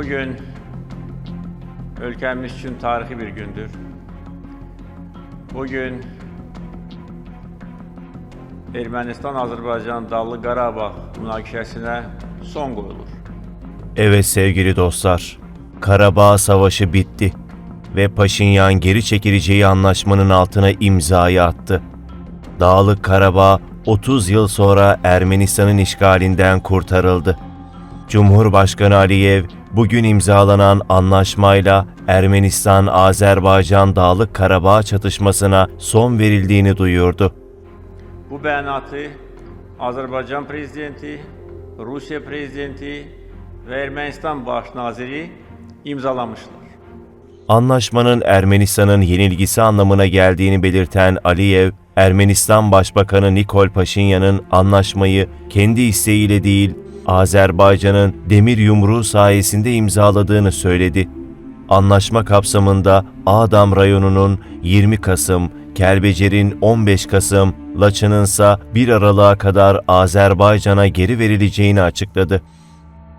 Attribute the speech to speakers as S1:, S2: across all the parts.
S1: Bugün ülkemiz için tarihi bir gündür. Bugün Ermənistan-Azərbaycan Dağlı Qarabağ münaqişəsinə son qoyulur.
S2: Evet sevgili dostlar, Karabağ Savaşı bitti ve Paşinyan geri çekileceği anlaşmanın altına imzayı attı. Dağlık Karabağ 30 yıl sonra Ermenistan'ın işgalinden kurtarıldı. Cumhurbaşkanı Aliyev bugün imzalanan anlaşmayla Ermenistan-Azerbaycan Dağlık Karabağ çatışmasına son verildiğini duyurdu.
S1: Bu bəyanatı Azərbaycan prezidenti, Rusiya prezidenti və Ermənistan baş naziri imzalamışlar.
S2: Anlaşmanın Ermenistan'ın yenilgisi anlamına geldiğini belirten Aliyev, Ermenistan Başbakanı Nikol Paşinyan'ın anlaşmayı kendi isteğiyle değil, Azerbaycan'ın demir yumruğu sayesinde imzaladığını söyledi. Anlaşma kapsamında Ağdam rayonunun 20 Kasım, Kelbecer'in 15 Kasım, Laçın'ın ise 1 Aralık'a kadar Azerbaycan'a geri verileceğini açıkladı.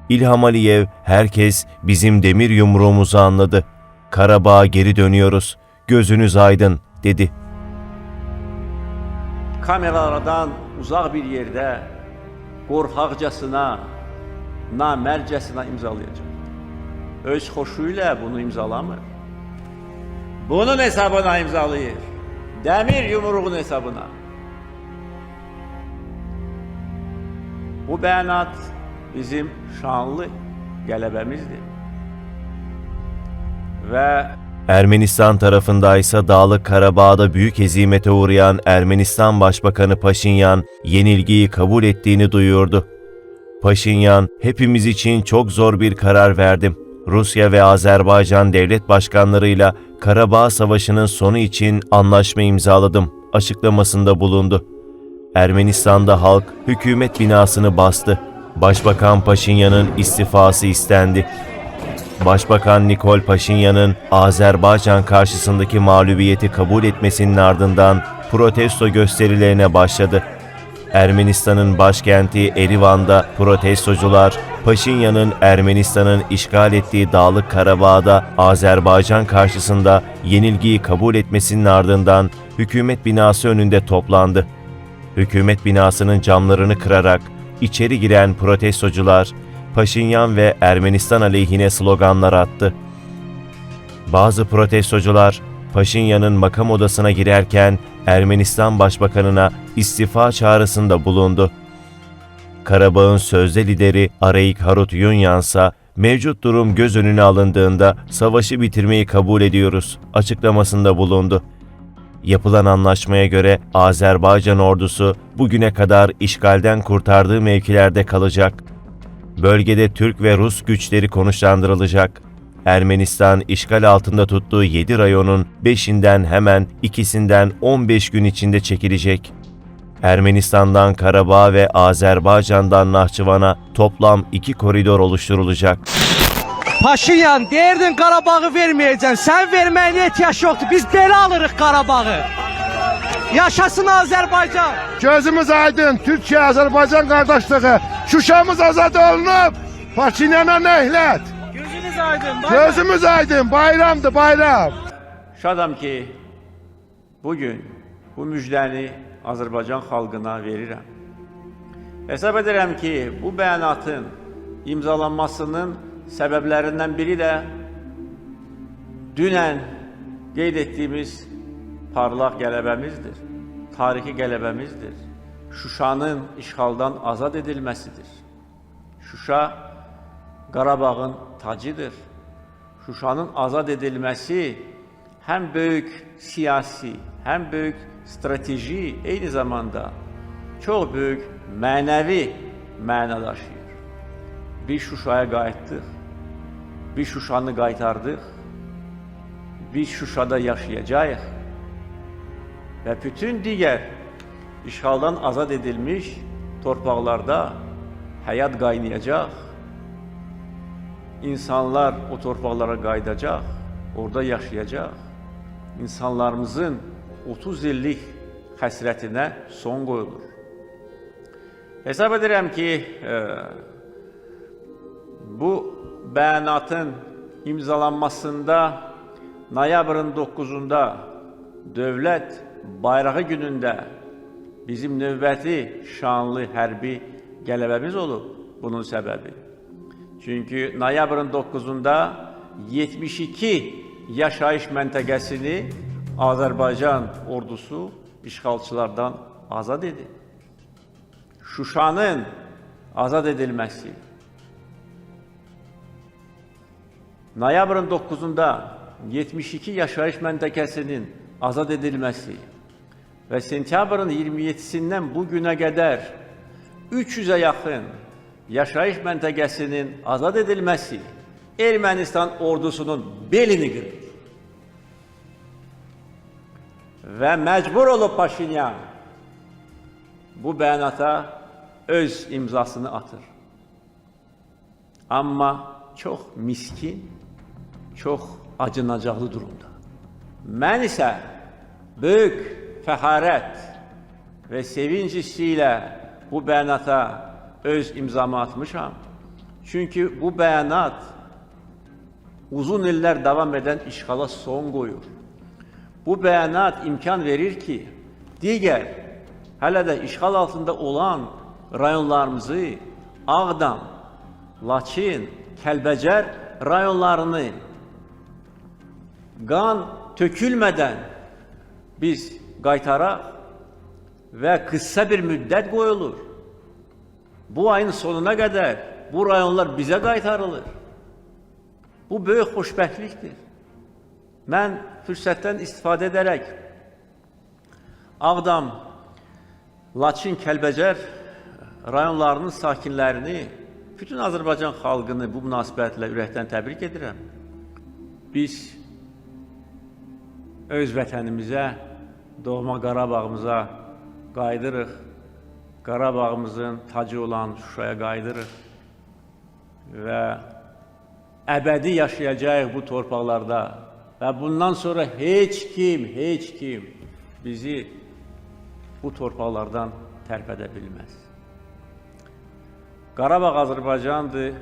S2: İlham Aliyev, herkes bizim demir yumruğumuzu anladı. Karabağ'a geri dönüyoruz. Gözünüz aydın, dedi.
S1: Kameralardan uzaq bir yerdə qorxaqcasına, namərcəsinə imzalayacaq. Öz xoşu ilə bunu imzalamır. Bunun hesabına imzalayır. Dəmir yumruğun hesabına. Bu bəyanat bizim şanlı qələbəmizdir. Və
S2: Ermenistan tarafında ise Dağlık Karabağ'da büyük hezimete uğrayan Ermenistan Başbakanı Paşinyan yenilgiyi kabul ettiğini duyurdu. Paşinyan, hepimiz için çok zor bir karar verdim. Rusya ve Azerbaycan devlet başkanlarıyla Karabağ Savaşı'nın sonu için anlaşma imzaladım açıklamasında bulundu. Ermenistan'da halk hükümet binasını bastı. Başbakan Paşinyan'ın istifası istendi. Başbakan Nikol Paşinyan'ın Azerbaycan karşısındaki mağlubiyeti kabul etmesinin ardından protesto gösterilerine başladı. Ermenistan'ın başkenti Erivan'da protestocular Paşinyan'ın Ermenistan'ın işgal ettiği Dağlık Karabağ'da Azerbaycan karşısında yenilgiyi kabul etmesinin ardından hükümet binası önünde toplandı. Hükümet binasının camlarını kırarak içeri giren protestocular Paşinyan ve Ermenistan aleyhine sloganlar attı. Bazı protestocular Paşinyan'ın makam odasına girerken Ermenistan Başbakanına istifa çağrısında bulundu. Karabağ'ın sözde lideri Arayik Harut Yunyansa mevcut durum göz önüne alındığında savaşı bitirmeyi kabul ediyoruz açıklamasında bulundu. Yapılan anlaşmaya göre Azerbaycan ordusu bugüne kadar işgalden kurtardığı mevkilerde kalacak. Bölgede Türk ve Rus güçleri konuşlandırılacak. Ermenistan işgal altında tuttuğu 7 rayonun 5'inden hemen ikisinden 15 gün içinde çekilecek. Ermenistan'dan Karabağ ve Azerbaycan'dan Nahçıvan'a toplam iki koridor oluşturulacak.
S3: Paşinyan derdin Qarabağ'ı vermeyeceksin. Sen verməyinə ehtiyaç yoktu. Biz belə alırıq Qarabağ'ı. Yaşasın Azerbaycan.
S4: Gözümüz aydın Türkiye Azerbaycan kardeşliği. Şuşamız azad olunub. Paşinyana nehlət.
S3: Gözünüz aydın.
S4: Gözümüz aydın. Bayramdır bayram.
S1: şadam ki bugün bu müjdəni Azərbaycan xalqına verirəm. Hesab edirəm ki, bu bəyanatın imzalanmasının səbəblərindən biri də dünən qeyd etdiyimiz parlaq qələbəmizdir. Tarixi qələbəmizdir. Şuşanın işğaldan azad edilməsidir. Şuşa Qarabağın tacıdır. Şuşanın azad edilməsi həm böyük siyasi, həm böyük strateji, eyni zamanda çox böyük mənəvi məna daşıyır. Biz Şuşaya qayıtdıq. Biz Şuşanı qaytardıq. Biz Şuşada yaşayacağıq. Və bütün digər işğaldan azad edilmiş torpaqlarda həyat qaynayacaq. İnsanlar o torpaqlara qayıdacaq, orada yaşayacaq. İnsanlarımızın 30 illik həsrətinə son qoyulur. Hesab edirəm ki, e, bu bəyanatın imzalanmasında noyabrın 9-unda dövlət bayrağı günündə bizim növbəti şanlı hərbi qələbəmiz olub bunun səbəbi. Çünki noyabrın 9-unda 72 yaşayış məntəqəsini Azərbaycan ordusu işğalçılardan azad edib. Şuşanın azad edilməsi, noyabrın 9-unda 72 yaşayış məntəqəsinin azad edilməsi və sentyabrın 27-sindən bu günə qədər 300-ə yaxın yaşayış məntəqəsinin azad edilməsi Ermənistan ordusunun belini qırır. Və məcbur olub Paşinyan bu bəyanata öz imzasını atır. Amma çox miskin, çox acınacaqlı durumda. Mən isə böyük fəxarət və sevinc hissi ilə bu bəyanata öz imzamı atmışam. Çünki bu bəyanat uzun illər davam edən işğala son qoyur. Bu bəyanat imkan verir ki, digər hələ də işğal altında olan rayonlarımızı Ağdam, Laçin, Kəlbəcər rayonlarını qan tökülmədən biz qaytaraq və qısa bir müddət qoyulur. Bu ayın sonuna qədər bu rayonlar bizə qaytarılır. Bu böyük xoşbəxtlikdir. Mən fürsətdən istifadə edərək Ağdam, Laçin, Kəlbəcər rayonlarının sakinlərini, bütün Azərbaycan xalqını bu münasibətlə ürəkdən təbrik edirəm. Biz öz vətənimizə, doğma Qarabağımıza qayıdırıq. Qarabağımızın tacı olan Şuşaya qayıdırıq və əbədi yaşayacağıq bu torpaqlarda və bundan sonra heç kim, heç kim bizi bu torpaqlardan tərpədə bilməz. Qarabağ Azərbaycandır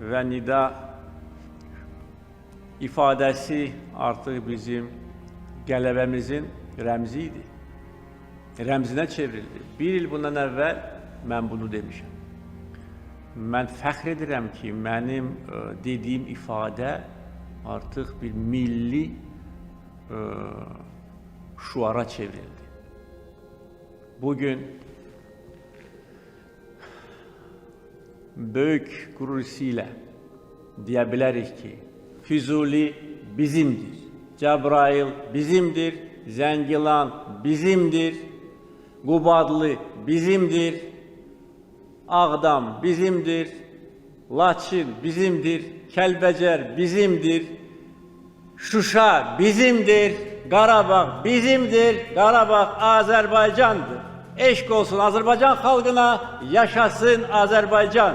S1: və nida ifadəsi artıq bizim qələbəmizin rəmzi idi. Rəmzinə çevrildi. Bir il bundan əvvəl mən bunu demişəm. Mən fəxr edirəm ki, mənim ə, dediyim ifadə artıq bir milli ə, şuara çevrildi. Bugün böyük qürur hissi ki, Füzuli bizimdir. Cəbrayıl bizimdir. Zəngilan bizimdir. Qubadlı bizimdir. Ağdam bizimdir. Laçin bizimdir. Kəlbəcər bizimdir. Şuşa bizimdir. Qarabağ bizimdir. Qarabağ Azərbaycandır. Eşq olsun Azərbaycan xalqına, yaşasın Azərbaycan.